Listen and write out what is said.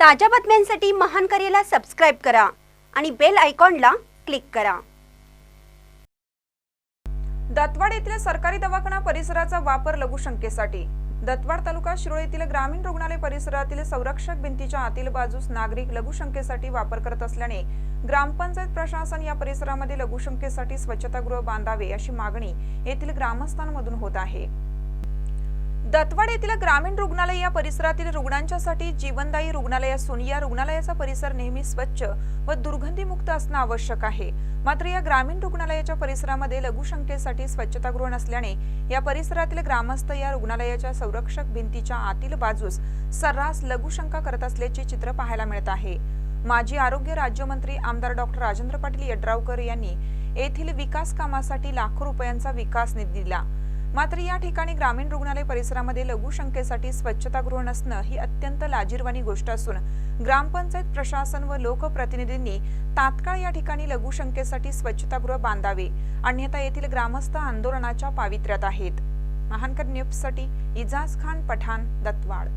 ताज्या बातम्यांसाठी महान करेला सबस्क्राईब करा आणि बेल आयकॉनला क्लिक करा. दत्वाड येथील सरकारी दवाखाना परिसराचा वापर लघुशंकेसाठी दत्वाड तालुका शिरोळ येथील ग्रामीण रुग्णालय परिसरातील संरक्षक भिंतीच्या आतील बाजूस नागरिक लघुशंकेसाठी वापर करत असल्याने ग्रामपंचायत प्रशासन या परिसरामध्ये लघुशंकेसाठी स्वच्छतागृह बांधावे अशी मागणी येथील ग्रामस्थांमधून होत आहे. दत्वाड येथील ग्रामीण रुग्णालय या परिसरातील रुग्णांच्यासाठी जीवनदायी रुग्णालय असून या रुग्णालयाचा परिसर नेहमी स्वच्छ व दुर्गंधीमुक्त असणं आवश्यक आहे. मात्र या ग्रामीण रुग्णालयाच्या परिसरामध्ये लघुशंकेसाठी स्वच्छतागृह नसल्याने या परिसरातील ग्रामस्थ या रुग्णालयाच्या संरक्षक भिंतीच्या आतील बाजूस सर्रास लघुशंका करत असल्याचे चित्र पाहायला मिळत आहे. माजी आरोग्य राज्यमंत्री आमदार डॉक्टर राजेंद्र पाटील यड्रावकर यांनी येथील विकास कामासाठी लाखो रुपयांचा विकास निधी दिला. मात्र या ठिकाणी ग्रामीण रुग्णालय परिसरामध्ये लघुशंकेसाठी स्वच्छतागृह नसणं ही अत्यंत लाजीरवाणी गोष्ट असून ग्रामपंचायत प्रशासन व लोकप्रतिनिधींनी तात्काळ या ठिकाणी लघुशंकेसाठी स्वच्छतागृह बांधावे. अन्यथा येथील ग्रामस्थ आंदोलनाच्या पावित्र्यात आहेत. महानकर न्यूजसाठी इजाज खान पठाण दत्वाड